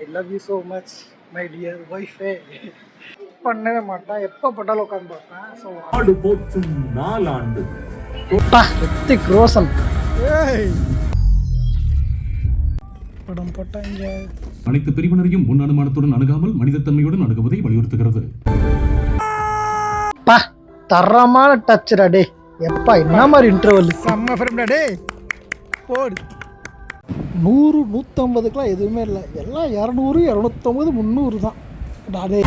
I love you so much my dear ஒய்ஃபே பண்ணவே மாட்டேன் எப்போ பட்டாலும் உட்காந்து பார்ப்பேன் ஸோ ஆடு போற்றும் நாலாண்டு ரித்திக் ரோஷன் படம் போட்டாங்க அனைத்து பிரிவினரையும் முன் அனுமானத்துடன் அணுகாமல் மனிதத்தன்மையுடன் அணுகுவதை வலியுறுத்துகிறது. பா தரமான டச்சுடா டே எப்பா என்ன மாதிரி இன்டர்வல் செம்ம ஃப்ரெண்டா டே போடு. நூறு நூற்றம்பதுக்கெலாம் எதுவுமே இல்லை. எல்லாம் இரநூறு இரநூத்தம்பது முந்நூறு தான். டா டே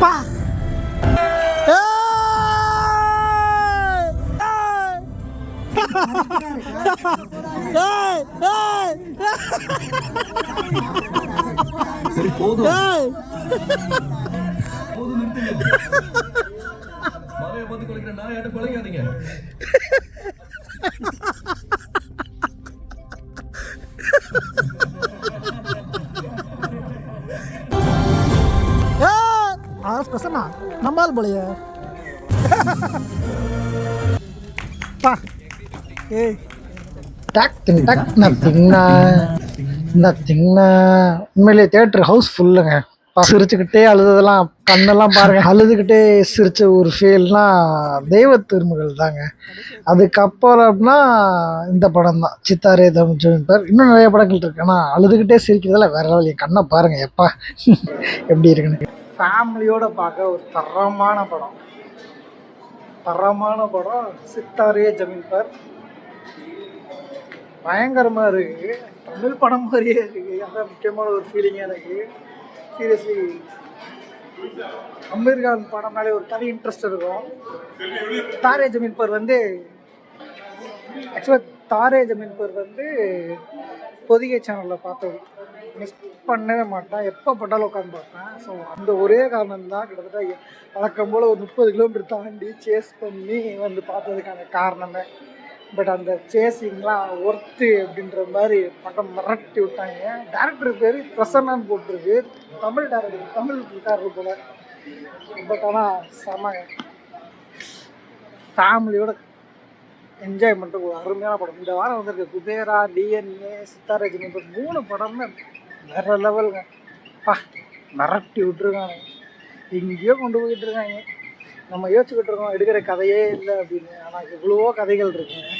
பா. சரி போதும். மலையை பார்த்து கொலைக்கிற நாயாட்ட கொலைக்காதீங்க. பிரசன்னா நம்பால் போலையே. பா. ஏய். டாக் திங் டக் நத்திங்னா நத்திங்னா உண்மையிலே தேட்டர் ஹவுஸ் ஃபுல்லுங்க சிரிச்சுக்கிட்டே அழுததெல்லாம் கண்ணெல்லாம் பாருங்க. அழுதுகிட்டே சிரிச்ச ஒரு ஃபீல்னா தெய்வ திருமகள் தாங்க. அதுக்கப்புறம்னா இந்த படம் தான். சித்தாரே தமிழ் பேர். இன்னும் நிறைய படங்கள் இருக்கு. ஆனால் அழுதுகிட்டே சிரிக்கிறதுல வேற level. என் கண்ணை பாருங்க எப்பா. எப்படி இருக்குன்னு. ஃபேமிலியோட பார்க்க ஒரு தரமான படம். தரமான படம் சித்தாரே ஜமீன் பர். பயங்கரமா இருக்கு. தமிழ் படம் மாதிரியே இருக்கு. அதான் முக்கியமான ஒரு ஃபீலிங்காக எனக்கு. சீரியஸ்லி அமீர் கான் படம்னாலே ஒரு தனி இன்ட்ரெஸ்ட் இருக்கும். தாரே ஜமீன் பர் வந்து ஆக்சுவலாக தாரே ஜமீன் பர் வந்து பொதிகை சேனலில் பார்த்தது. மிஸ் பண்ணவே மாட்டேன். எப்போ பட்டாலும் உட்காந்து பார்ப்பேன். ஸோ அந்த ஒரே காரணம் தான் கிட்டத்தட்ட வழக்கம் போல் ஒரு முப்பது கிலோமீட்டர் தாண்டி சேஸ் பண்ணி வந்து பார்த்ததுக்கான காரணமே. பட் அந்த சேசிங்லாம் ஒர்த்து அப்படின்ற மாதிரி படம் மிரட்டி விட்டாங்க. டேரக்டர் பேர் பிரசன்னான்னு போட்டிருக்கு. தமிழ் டேரக்டர் தமிழ் இருக்காரு போல பட் ஆனால் செம ஃபேமிலியோட என்ஜாய் பண்ணுற ஒரு அருமையான படம். இந்த வாரம் வந்திருக்கு குபேரா டிஎன்ஏ சித்தாரஜினி இப்போ மூணு படமே வேற லெவலுங்க பா மிரட்டி விட்டுருக்காங்க எங்கேயோ கொண்டு போயிட்டு இருக்காங்க. நம்ம யோசிச்சுக்கிட்டு இருக்கோம் எடுக்கிற கதையே இல்லை அப்படின்னு. ஆனால் எவ்வளவோ கதைகள் இருக்குங்க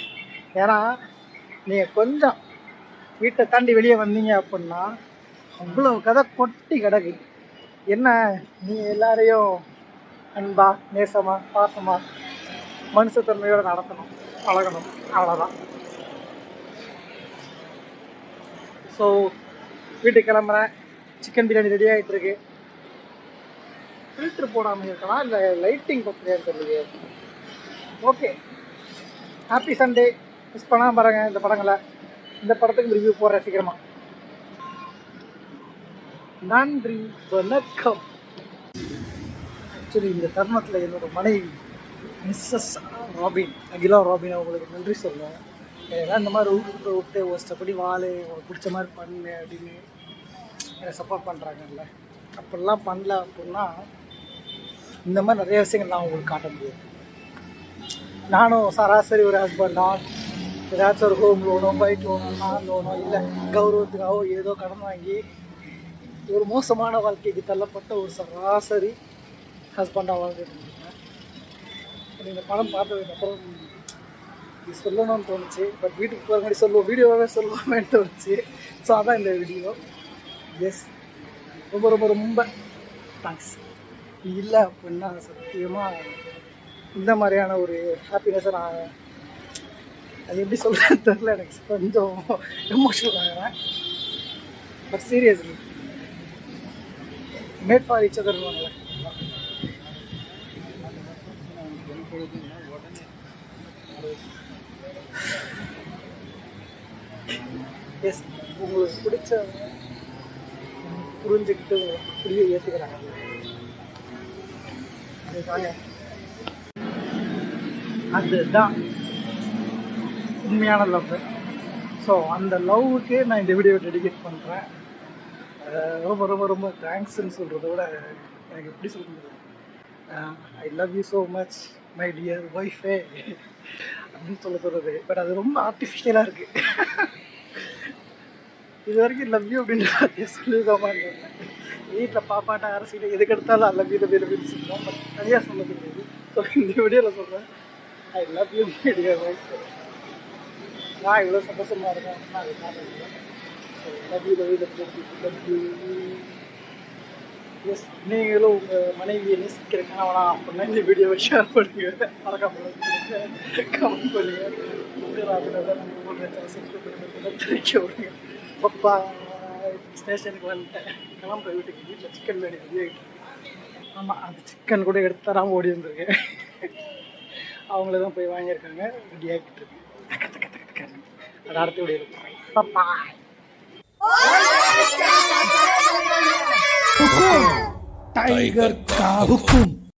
ஏன்னா நீங்கள் கொஞ்சம் வீட்டை தாண்டி வெளியே வந்தீங்க அப்படின்னா அவ்வளோ கதை கொட்டி கிடக்கு. என்ன? நீ எல்லாரையும் அன்பா நேசமா பாசமா மனுஷத்தன்மையோடு நடத்தணும் பழகணும். அவ்வளோதான் ஸோ வீட்டுக்கு கிளம்புறேன். சிக்கன் பிரியாணி ரெடி ஆகிட்டுருக்கு ஃபில்டர் போடாமல் இருக்கலாம் இல்லை லைட்டிங் பற்றியா தெரியலையே. ஓகே ஹாப்பி சண்டே மிஸ் பண்ணாம பாருங்கள் இந்த படங்களை. இந்த படத்துக்கு ரிவ்யூ போடுறேன் சீக்கிரமா. நன்றி வணக்கம். ஆக்சுவலி இந்த தருணத்தில் என்னோட மனைவி மிஸ்ஸஸ் ராபின் அகிலா ராபின் அவங்களுக்கு நன்றி சொல்லுவேன் ஏன்னா இந்த மாதிரி விட்டு விட்டு ஒஸ்டப்படி வாழு உங்களுக்கு பிடிச்ச மாதிரி பண்ணு அப்படின்னு என்னை சப்போர்ட் பண்ணுறாங்கல்ல அப்படிலாம் பண்ணல அப்படின்னா இந்த மாதிரி நிறைய விஷயங்கள் நான் உங்களுக்கு காட்ட முடியாது நானும் சராசரி ஒரு ஹஸ்பண்டாக ஏதாச்சும் ஒரு ஹோம் லோனோ பைக் லோனோ நான் லோனோ இல்லை கௌரவத்துக்காகவோ ஏதோ கடன் வாங்கி ஒரு மோசமான வாழ்க்கைக்கு தள்ளப்பட்ட ஒரு சராசரி ஹஸ்பண்டாக வாழ்ந்துட்டு இருக்கேன் இந்த படம் பார்த்ததுக்கப்புறம் இது சொல்லணும்னு தோணுச்சு. பட் வீட்டுக்கு போகிற மாதிரி சொல்லுவோம். வீடியோவாகவே சொல்லுவோமேன்னு தோணுச்சு. ஸோ அதான் இந்த வீடியோ எஸ் ரொம்ப ரொம்ப ரொம்ப தேங்க்ஸ் இல்லை அப்படின்னா சத்தியமாக இந்த மாதிரியான ஒரு ஹாப்பினஸை நான் அது எப்படி சொல்கிறது தெரில எனக்கு கொஞ்சம் எமோஷனல் ஆகிறேன் but seriously made for each அதர்வாங்களே yes உங்களுக்கு பிடிச்சவங்க புரிஞ்சுக்கிட்டு புரிய ஏற்றுக்கிறாங்க அதுதான் உண்மையான லவ் ஸோ அந்த லவ்வுக்கு நான் இந்த வீடியோ டெடிகேட் பண்ணுறேன் ரொம்ப ரொம்ப ரொம்ப தேங்க்ஸ்ன்னு சொல்கிறத விட எனக்கு எப்படி சொல்கிறது I love you so much my dear ஒய்ஃபே அப்படின்னு சொல்ல சொல்கிறது பட் அது ரொம்ப ஆர்டிஃபிஷியலாக இருக்குது இது வரைக்கும் லவ் யூ அப்படின்னு சொல்லியிருக்கோமா? சொல்லியிருக்க வீட்டில் பாப்பாட்ட அரசியல் எதுக்கு எடுத்தாலும் அல்ல யூ லவ் வீடு சொல்லுவோம் பட் தனியாக சொல்ல தெரியாது ஸோ இந்த வீடியோவில் சொல்கிறேன் I love you my dear நான் இவ்வளோ சந்தோஷமாக இருக்கேன். நான் அது காரணம் love you love you love you yes நீங்களும் உங்கள் மனைவியை நேசிக்கிற கணவனா அப்படின்னா இந்த வீடியோவை ஷேர் பண்ணுங்க. மறக்காம கமெண்ட் பண்ணுங்கள் உங்கள் ராபினெல்லாம் நம்ம சப்ஸ்கிரைப் பண்ணி தெரிவிக்க விடுங்க பப்பா ஸ்டேஷனுக்கு வந்துட்டேன் eh, கிளம்புற வீட்டுக்கு வீட்டில் சிக்கன் வேணும் வெளியாகிட்டு ஆமாம் அந்த சிக்கன் கூட எடுத்து தராமல் ஓடி வந்திருக்கேன் அவங்கள தான் போய் வாங்கியிருக்காங்க. ரெடி ஆகிட்டு இருக்கு. அது அடுத்த வீடியோ பாப்பா டைகர் கா